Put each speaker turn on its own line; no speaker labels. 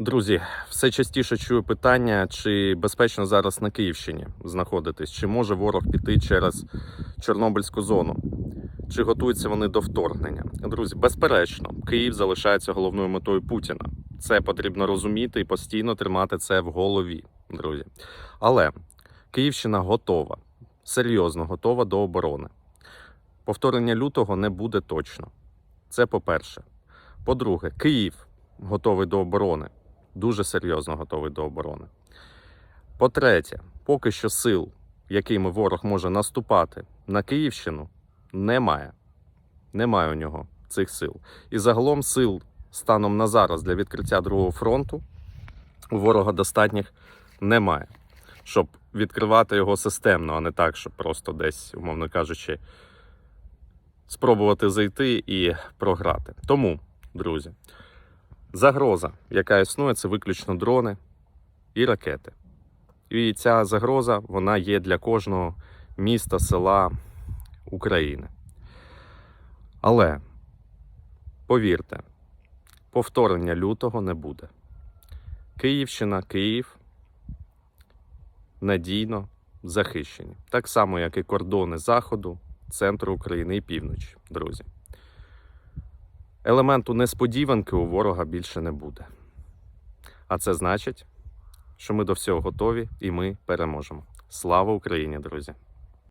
Друзі, все частіше чую питання, чи безпечно зараз на Київщині знаходитись, чи може ворог піти через Чорнобильську зону, чи готуються вони до вторгнення. Друзі, безперечно, Київ залишається головною метою Путіна. Це потрібно розуміти і постійно тримати це в голові, друзі. Але Київщина готова, серйозно готова до оборони. Повторення лютого не буде точно. Це по-перше. По-друге, Київ готовий до оборони дуже серйозно готовий до оборони. По-третє, поки що сил, якими ворог може наступати на Київщину, немає. Немає у нього цих сил. І загалом сил станом на зараз для відкриття другого фронту у ворога достатніх немає, щоб відкривати його системно, а не так, щоб просто десь, умовно кажучи, спробувати зайти і програти. Тому, друзі, Загроза, яка існує, це виключно дрони і ракети. І ця загроза вона є для кожного міста, села України. Але повірте, повторення лютого не буде. Київщина, Київ надійно захищені. Так само, як і кордони Заходу, центру України і півночі, друзі. Елементу несподіванки у ворога більше не буде. А це значить, що ми до всього готові і ми переможемо. Слава Україні, друзі!